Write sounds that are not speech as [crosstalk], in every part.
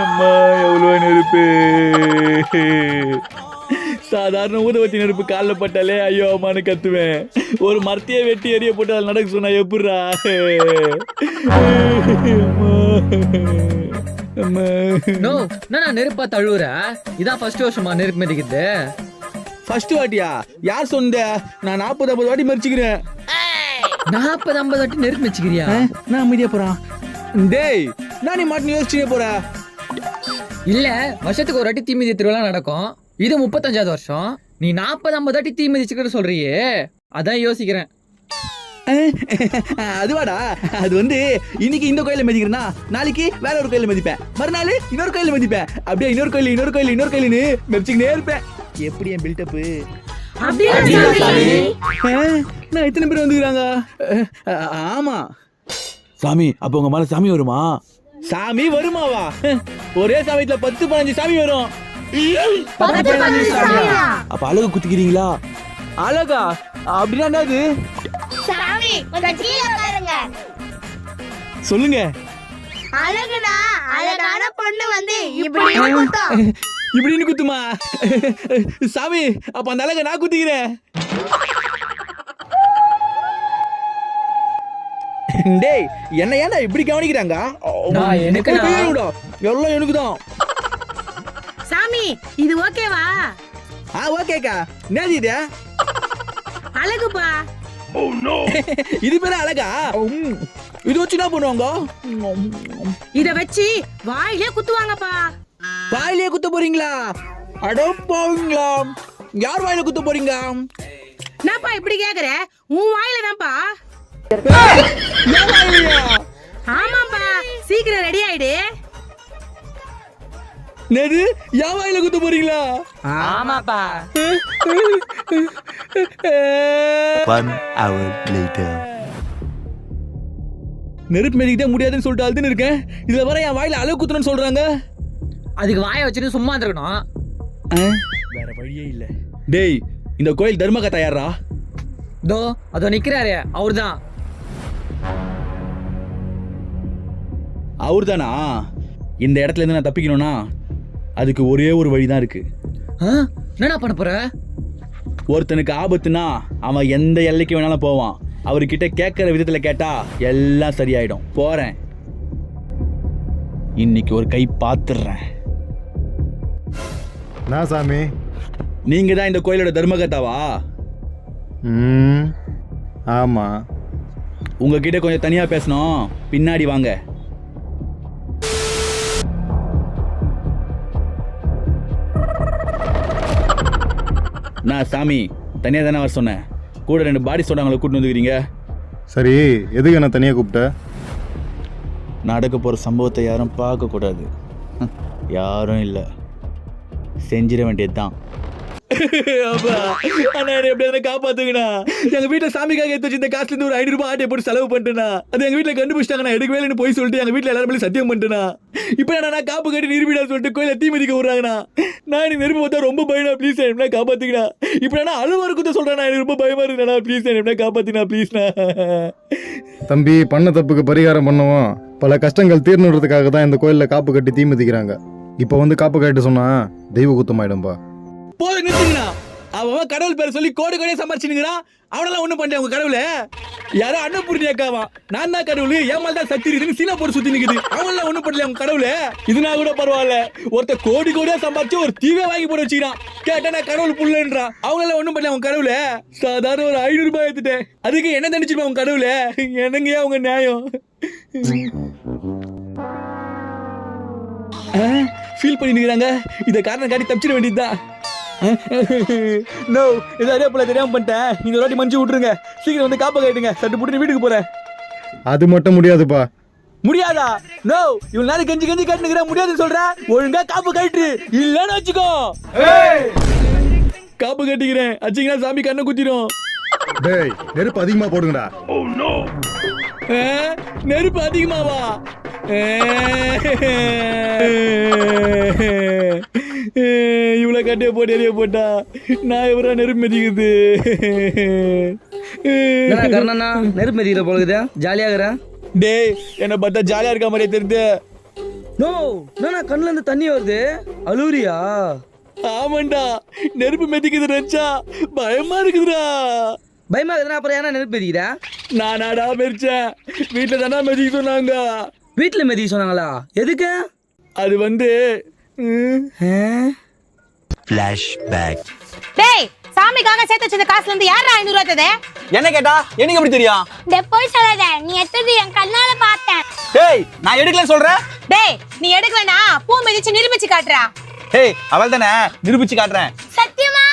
அம்மா எவ்வளோ நெருப்பு சாதாரண ஊதவத்தி நெருப்பு காலில் பட்டாலே ஐயோ அம்மான்னு கத்துவேன். ஒரு மரத்தையே வெட்டி எரிய போட்டு அதில் நடக்க சொன்னா எப்படிரா நோ நான் நெருப்பா தழுவுற? இதான் ஃபர்ஸ்ட் வருஷமா நெருப்பு மிதிக்கிறது ஃபர்ஸ்ட் வாட்டியா? யார் சொன்ன நான் நாற்பது ஐம்பது வாட்டி மறிச்சுக்கிறேன். நாற்பது ஐம்பது வாட்டி நெருப்பு மிதிச்சுக்கிறியா? நான் அமைதியா போறான். டேய் நான் நீ மாட்டு யோசிச்சுட்டே போற. இல்ல வருஷத்துக்கு ஒரு வாட்டி தீ மிதி திருவிழா நடக்கும். இது முப்பத்தஞ்சாவது வருஷம். நீ நாற்பது ஐம்பது வாட்டி தீ மிதிச்சுக்கிற சொல்றியே. அதான் யோசிக்கிறேன். அதுவாடா அது வந்து இன்னைக்கு இந்த கோயில மதிக்கிறேன்னா நாளைக்கு வேற ஒரு கோயில மதிப்பேன். மறுநாள் இன்னொரு கோயில மதிப்பேன். அப்படியே இன்னொரு கோயில் இன்னொரு கோயில் இன்னொரு கோயில்னு மெரிச்சுக்கிட்டே இருப்பேன். எப்படி என் பில்டப்பு நான் எத்தனை பேர் வந்துக்கிறாங்க? ஆமா. சாமி அப்ப உங்க மேல சாமி வருமா? சாமி வருமாவா? ஒரே சமயத்துல பத்து பதினஞ்சு சாமி வரும். அப்ப அழகு குத்திக்கிறீங்களா? அழகா? அப்படின்னா என்னது? சொல்லுங்க. அழகுனா அழகான பொண்ணு வந்து. இப்படின்னு குத்துமா? சாமி அப்ப அந்த அழகை நான் குத்திக்கிறேன். டேய் என்ன ஏன்டா இப்படி கவனிக்கிறாங்க? நான் எனக்குடா. கையெழுடா. எல்லாம் எனக்கு தான் சாமி இது ஓகேவா? ஆ ஓகேக்கா. என்னது இது? அழகுப்பா. இது பேர அழகா? உம். இது வச்சு என்ன பண்ணுவாங்க? இத வச்சு வாயிலே குத்துவாங்கப்பா. வாயிலே குத்த போறீங்களா? அட போவீங்களா? யார் வாயில குத்த போறீங்க? என்னப்பா இப்படி கேக்குற? உன் வாயில தான்ப்பா? ஆமாப்பா. சீக்கிரம் ரெடி ஆயிடு. என்னது? என் வாயில குத்த போறீங்களா? ஆமாப்பா. One hour later. நெருப்பு மெதிக்கிட்டே முடியாதுன்னு சொல்லிட்டு அழுதுன்னு இருக்கேன். இதுல வர என் வாயில அளவு குத்துறேன்னு சொல்றாங்க. அதுக்கு வாயை வச்சுட்டு சும்மா இருந்திருக்கணும். வேற வழியே இல்ல. டேய் இந்த கோயில் தர்ம கதா யாரா தோ அதோ நிக்கிறாரு அவர்தான். அவர் தானா இந்த இடத்துல இருந்து நான் தப்பிக்கணும்னா அதுக்கு ஒரே ஒரு வழிதான் இருக்கு. ஆ? என்னடா பண்ண போற? ஒருத்தனுக்கு ஆபத்துனா அவன் எந்த எல்லைக்கு வேணாலும் போவான். அவர்கிட்ட கேட்குற விதத்துல கேட்டா எல்லாம் சரியாயிடும். போறேன். இன்னைக்கு ஒரு கை பாத்துடுறேன் என்ன சாமி? நீங்க தான் இந்த கோயிலோட தர்மகத்தாவா ம். ஆமாம் உங்ககிட்ட கொஞ்சம் தனியா பேசணும். பின்னாடி வாங்க. நான் சாமி தனியா தானே வர சொன்னேன். கூட ரெண்டு பாடி சோடாங்களை கூட்டிட்டு வந்துக்கிறீங்க? சரி எதுக்கு என்ன தனியாக கூப்பிட்ட? நடக்க போற சம்பவத்தை யாரும் பார்க்க கூடாது. ஹம், யாரும் இல்லை. செஞ்சிட வேண்டியதுதான். அண்ணா என்ன எப்படியாவது காப்பாத்துங்கண்ணா. எங்க வீட்டுல சாமிக்காக எடுத்து வச்சு இந்த காசுல இருந்து ஒரு ஐநூறு ரூபாய் ஆட்டை போட்டு செலவு பண்ணிட்டேனா அது எங்க வீட்டுல கண்டுபிடிச்சிட்டாங்க நான் எடுக்கவே இல்லைன்னு போய் சொல்லிட்டு எங்க வீட்டுல எல்லாரும் சத்தியம் பண்ணிட்டேனா இப்போ நான் காப்பு கட்டி நிரூபிடா சொல்லிட்டு கோயில தீ மிதிக்க விடுறாங்கண்ணா. நான் எனக்கு நெருப்பு பார்த்தா ரொம்ப பயனா ப்ளீஸ் என்ன காப்பாத்துக்கண்ணா இப்போ நான் அழுவ இருக்குத சொல்றேன் எனக்கு ரொம்ப பயமா இருக்குண்ணா ப்ளீஸ் என்ன காப்பாத்துனா ப்ளீஸ்ண்ணா தம்பி பண்ண தப்புக்கு பரிகாரம் பண்ணுவோம் பல கஷ்டங்கள் தீர்ணுறதுக்காக தான் இந்த கோயிலில் காப்பு கட்டி தீ மிதிக்கிறாங்க. இப்போ வந்து காப்பு கட்டி சொன்னா தெய்வ குத்தமாயிடும்பா. போதும் நிறுத்துங்கண்ணா. அவன் அவன் கடவுள் பேர் சொல்லி கோடி கோடியே சம்பாரிச்சுனுங்கிறான் அவனெல்லாம் ஒன்றும் பண்ணல உங்க கடவுள? யாரோ அன்னபூர்ணி அக்காவா நான் தான் கடவுள் ஏன் மேல தான் சக்தி இருக்குன்னு சீனா போட்டு சுத்தி நிக்குது அவனெல்லாம் ஒன்றும் பண்ணல உங்க கடவுளே? இதுனா கூட பரவாயில்ல. ஒருத்த கோடி கோடியா சம்பாரிச்சு ஒரு தீவே வாங்கி போட்டு வச்சுக்கிறான். கேட்டா நான் கடவுள் புள்ளன்றான். அவங்களாம் ஒன்றும் பண்ணல உங்க கடவுளே? சாதாரண ஒரு ஐநூறு ரூபாய் எடுத்துட்டேன். அதுக்கு என்ன தண்டிச்சிருப்பா உங்க கடவுளே? என்னங்க அவங்க நியாயம்? ஃபீல் பண்ணி நிற்கிறாங்க இதை காரணம் காட்டி தப்பிச்சிட வேண்டியதுதான். நோ இது அதே போல தெரியாம பண்ணிட்டேன். இந்த ஒரு வாட்டி மஞ்சு விட்டுருங்க. சீக்கிரம் வந்து காப்பா கேட்டுங்க. சட்டு போட்டு வீட்டுக்கு போறேன். அது மட்டும் முடியாதுப்பா. முடியாதா? நோ இவ்வளவு நேரம் கெஞ்சி கெஞ்சி கட்டுனுங்கிற முடியாதுன்னு சொல்றேன். ஒழுங்கா காப்பு கட்டு இல்லன்னு வச்சுக்கோ. காப்பு கட்டிக்கிறேன். அச்சிங்கன்னா சாமி கண்ணை குத்திரும். டேய் நெருப்பு அதிகமாக போடுங்கடா. ஆ, நெருப்பு அதிகமாவா? ஆ, இவ்வளவு கட்டைய போட்டு எரிய போட்டா நான் எவரா நெருப்பு மிதிக்குது கர்ணனா நெருப்பு மெதிக்கிற போலுக்குது ஜாலியாகிற டேய் என்ன பார்த்தா ஜாலியா இருக்க மாதிரியே தெரியுது. நோ என்னண்ணா கண்ணுல இருந்து தண்ணி வருது? அலூரியா ஆமாண்டா நெருப்பு மெதிக்குது ரச்சா பயமா இருக்குதுடா. பயமா இருக்குதுன்னா அப்புறம் ஏன்னா நெருப்பு எரிக்கிறா நானாடா மெரிச்சேன் வீட்டுல தானே மெதிக்க சொன்னாங்க வீட்டுல மெதிக்க சொன்னாங்களா? எதுக்கு? அது வந்து? Flashback. டேய் சாமிக்காக சேர்த்து வச்சிருந்த காசுல இருந்து யாரா ஐநூறு ரூபா ததே என்ன கேட்டா? எனக்கு எப்படி தெரியும் டே போய் சொல்லாத நீ எத்தது என் கண்ணால பார்த்தேன். டேய் நான் எடுக்கலன்னு சொல்றேன் டேய் நீ எடுக்கலனா பூ மிதிச்சு நிரூபிச்சு காட்டுறா. டேய் அவள் தானே? நிரூபிச்சு காட்டுறேன். சத்தியமா?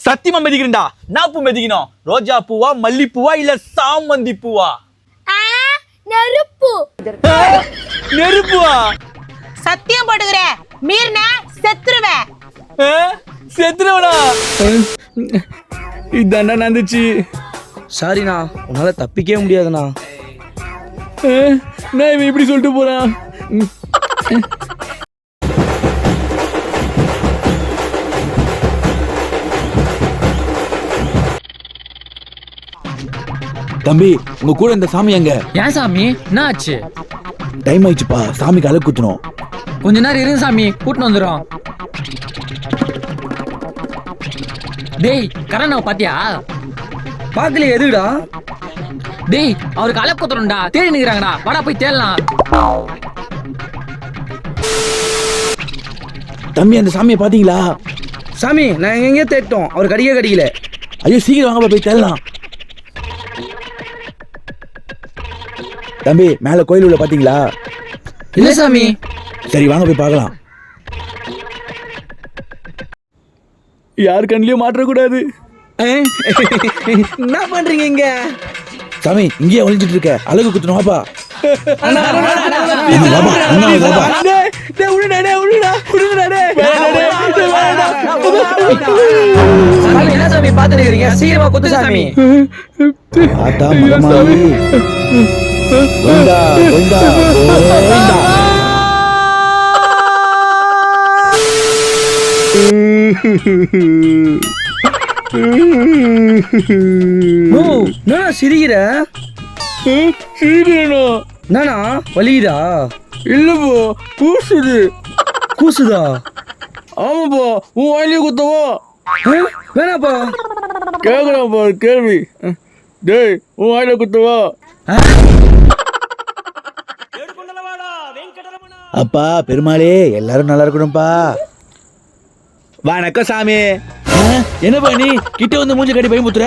சத்தியமா மெதிக்கிறேன்டா. நான் பூ மெதிக்கணும். ரோஜா பூவா மல்லிப்பூவா இல்ல சாமந்தி பூவா? நெருப்பு. நெருப்புவா? சத்தியம் போட்டுக்கிறேன் மீறின செத்துருவேன் ஆ, செத்துறவனா இதாண்டா நடந்துச்சு. சாரிண்ணா உன்னால தப்பிக்கவே முடியாதுண்ணா. நான் இவன் இப்படி சொல்லிட்டு போறான். தம்பி உங்க கூட இந்த சாமி எங்க? ஏன் சாமி? என்ன ஆச்சு? டைம் ஆயிடுச்சுப்பா சாமிக்கு அழகு குத்தணும் கொஞ்ச நேரம் இருங்க சாமி கூட்டின்னு வந்துடும் டேய் கரணாவை பாத்தியா? பார்க்கல எதுடா டேய் அவருக்கு அலை குத்துறோம்டா தேடி நிக்கிறாங்கடா வாடா போய் தேடலாம். தம்பி அந்த சாமியை பாத்தீங்களா? சாமி நான் எங்கேயோ தேட்டோம் அவர் கடிக்க கடிக்கல ஐயோ சீக்கிரம் வாங்க போய் தேடலாம். தம்பி மேல கோயில் உள்ள பாத்தீங்களா இல்ல சாமி சரி வாங்க போய் பார்க்கலாம் யார் கண்ணிலையும் மாற்றக்கூடாது என்ன பண்றீங்க இங்க சாமி இங்கேயே ஒளிஞ்சிட்டு இருக்க அழகு குத்தணும் வாப்பா பாத்துட்டு இருக்கீங்க சீக்கிரமா குத்து சாமி கோவிந்தா கோவிந்தா கோவிந்தா நோ என்ன சிரிக்கிற? சீரியனும் என்னண்ணா வலிக்குதா? இல்லப்போ பூசுது கூசுதா? ஆமாப்பா உன் வாயிலே குத்தவோ? வேணாப்பா. பாரு கேள்வி. டேய் உன் வாயில குத்தவோ? அப்பா பெருமாளே எல்லாரும் நல்லா இருக்கணும்ப்பா வணக்கம் சாமி. என்னப்பா நீ? கிட்ட வந்து மூஞ்சி கட்டி பயமுத்துற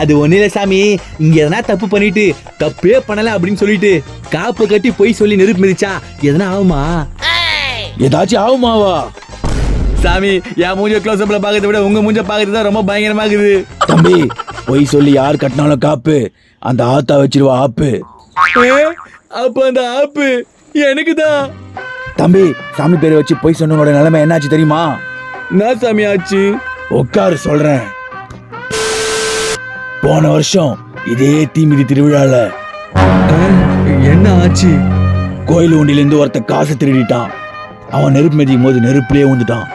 அது ஒண்ணு இல்ல சாமி. இங்க எதனா தப்பு பண்ணிட்டு தப்பே பண்ணல அப்படின்னு சொல்லிட்டு காப்பு கட்டி பொய் சொல்லி நெருப்பு மிதிச்சா எதனா ஆகுமா? ஏதாச்சும் ஆகுமாவா? சாமி என் மூஞ்ச க்ளோஸ் அப்ல பாக்கிறத விட உங்க மூஞ்ச பாக்கிறது தான் ரொம்ப பயங்கரமா இருக்குது. தம்பி பொய் சொல்லி யார் கட்டினாலும் காப்பு அந்த ஆத்தா வச்சிருவா ஆப்பு. அப்ப அந்த ஆப்பு எனக்கு தான் தம்பி சாமி பேரை வச்சு பொய் சொன்னவனோட நிலைமை என்னாச்சு தெரியுமா? என்ன சாமி ஆச்சு? உட்காரு சொல்றேன். போன வருஷம் இதே தீமிதி திருவிழால என்ன ஆச்சு? கோயில் உண்டியிலிருந்து ஒருத்த காசு திருடிட்டான். அவன் நெருப்பு மிதிக்கும் போது நெருப்புலயே வந்துட்டான்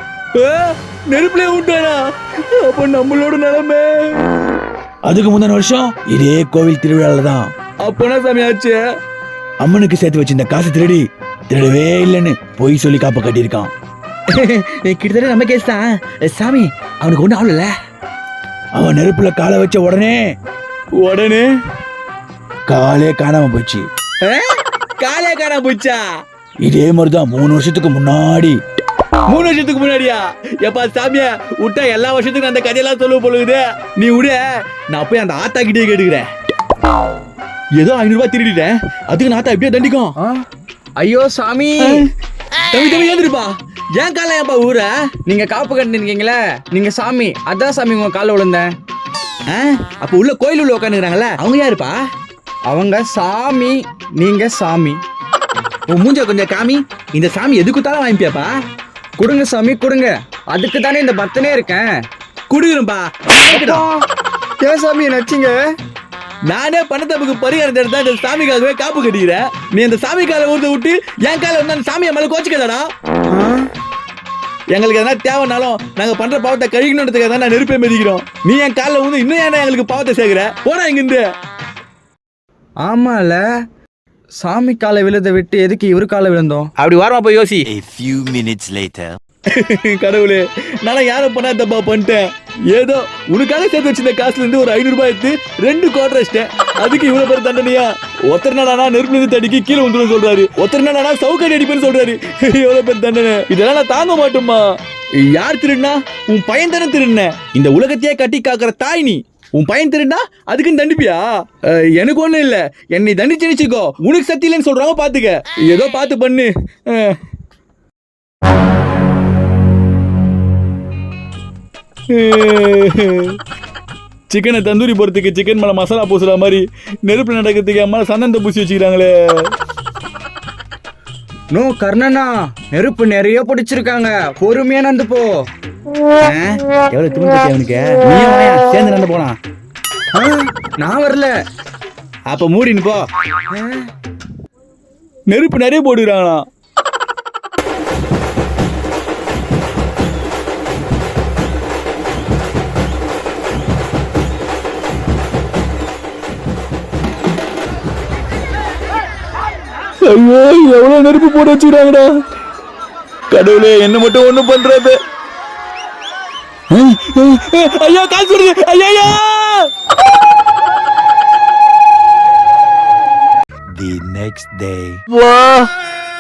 நெருப்புலயே விட்டானா அப்ப நம்மளோட நிலைமை? அதுக்கு முந்தின வருஷம் இதே கோவில் திருவிழால தான் அப்பனா சாமி ஆச்சு? அம்மனுக்கு சேர்த்து வச்சிருந்த காசு திருடி திருடவே இல்லைன்னு பொய் சொல்லி காப்ப கட்டியிருக்கான். [laughs] கிட்டத்தட்ட நம்ம கேஸ் தான். சாமி அவனுக்கு ஒன்றும் ஆகல அவன் நெருப்புல காலை வச்ச உடனே உடனே காலே காணாம போச்சு. காலே காணாம போச்சா? இதே மாதிரிதான் மூணு வருஷத்துக்கு முன்னாடி. மூணு வருஷத்துக்கு முன்னாடியா? எப்பா சாமியா விட்டா எல்லா வருஷத்துக்கும் அந்த கதையெல்லாம் சொல்லுவ போலுக்குது நீ விட நான் போய் அந்த ஆத்தா கிட்டே கேட்டுக்கிறேன். ஏதோ ஐநூறு ரூபாய் திருடிட்டேன். அதுக்கு நான் ஆத்தா எப்படியோ தண்டிக்கும்? ஐயோ சாமி. தம்பி தம்பி ஏந்திருப்பா ஏன் காலம் ஏன்பா ஊர நீங்க காப்பு கட்டிருக்கீங்களே நீங்க சாமி அதான் சாமி உங்க கால விழுந்தேன். அப்ப உள்ள கோயில் உள்ள உட்காந்துக்கிறாங்கல்ல அவங்க யாருப்பா? அவங்க சாமி நீங்க சாமி. உன் மூஞ்ச கொஞ்சம் காமி. இந்த சாமி எது குத்தாலும் வாங்கிப்பியாப்பா கொடுங்க சாமி கொடுங்க. அதுக்கு தானே இந்த பக்தனே இருக்கேன். குடுக்குறேன்பா ஏன் சாமி நச்சிங்க. நானே பணத்தப்புக்கு பரிகாரம் தேடி தான் இந்த சாமிக்காகவே காப்பு கட்டிக்கிறேன். நீ அந்த சாமி காலை ஊர்ந்து விட்டு என் காலை வந்து அந்த சாமியை மேல கோச்சிக்கலடா எங்களுக்கு எதனா தேவைனாலும் நாங்க பண்ற பாவத்தை கழிக்கணுன்றதுக்காக தான் நான் நெருப்பே மிதிக்கிறோம். நீ என் காலில் வந்து இன்னும் ஏன்னா எங்களுக்கு பாவத்தை சேர்க்கிற? போனா இங்கிருந்து. ஆமால. சாமி காலை விழுத விட்டு எதுக்கு இவரு காலை விழுந்தோம்? அப்படி வரமா போய் யோசி. A few minutes later. [laughs] கடவுளே நான் யாரும் பண்ணா தப்பா பண்ணிட்டேன்? ஏதோ உனக்காக சேர்த்து வச்சிருந்த காசுல இருந்து ஒரு ஐநூறு ரூபாய் எடுத்து ரெண்டு கோட்டர் வச்சிட்டேன் அதுக்கு இவ்வளவு பேர் தண்டனையா? ஒத்தர் நானா நெருப்புல இருந்து தடிக்கி கீழே வந்துடும் சொல்றாரு. ஒத்தர் நானா சவுக்கடி அடிப்பேன்னு சொல்றாரு. [laughs] எவ்வளவு பேர் தண்டனை. இதெல்லாம் நான் தாங்க மாட்டோமா யார் திருடுனா? உன் பையன் தானே திருண்ண இந்த உலகத்தையே கட்டி காக்குற தாய் நீ. உன் பையன் திருடுனா அதுக்குன்னு தண்டிப்பியா? எனக்கு ஒண்ணும் இல்ல. என்னை தண்டிச்சு வச்சுக்கோ உனக்கு சக்தி இல்லைன்னு சொல்றாங்க பாத்துக்க. ஏதோ பார்த்து பண்ணு. [laughs] சிக்கனை தந்தூரி போறதுக்கு சிக்கன் மேல மசாலா பூசுற மாதிரி நெருப்பு நடக்கிறதுக்கு அம்மா சந்தனத்தை பூசி வச்சுக்கிறாங்களே. நோ கர்ணனா நெருப்பு நிறைய பிடிச்சிருக்காங்க. பொறுமையா நடந்து போ. எவ்வளவு துணி அவனுக்கு வாயா, சேர்ந்து நடந்து ஆ, நான் வரல. அப்ப மூடின்னு போ. நெருப்பு நிறைய போடுறாங்களாம் ஐயோ எவ்வளவு நெருப்பு போட்டு வச்சுக்கிறாங்கடா. கடவுளே என்ன மட்டும் ஒண்ணும் பண்றது. ஐயா காசு ஐயா The next day. வா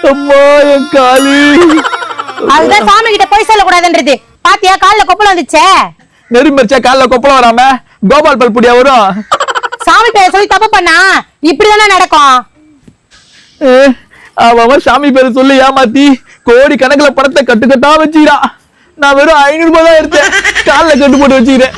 அம்மா என் காலு அதுதான் சாமி கிட்ட போய் சொல்லக்கூடாதுன்றது. பாத்தியா கால்ல கொப்பளம் வந்துச்சே? நெருப்பு மரிச்சா காலில் கொப்பளம் வராம கோபால் பல்புடியா வரும்? சாமி பேரை சொல்லி தப்பு பண்ணா இப்படிதானே நடக்கும்? அவன் சாமி பேரை சொல்லி ஏமாத்தி கோடி கணக்குல பணத்தை கட்டுக்கட்டா வச்சுக்கிறான் நான் வெறும் ஐநூறு ரூபாய் தான் எடுத்தேன். காலில் கட்டு போட்டு வச்சுக்கிறேன்.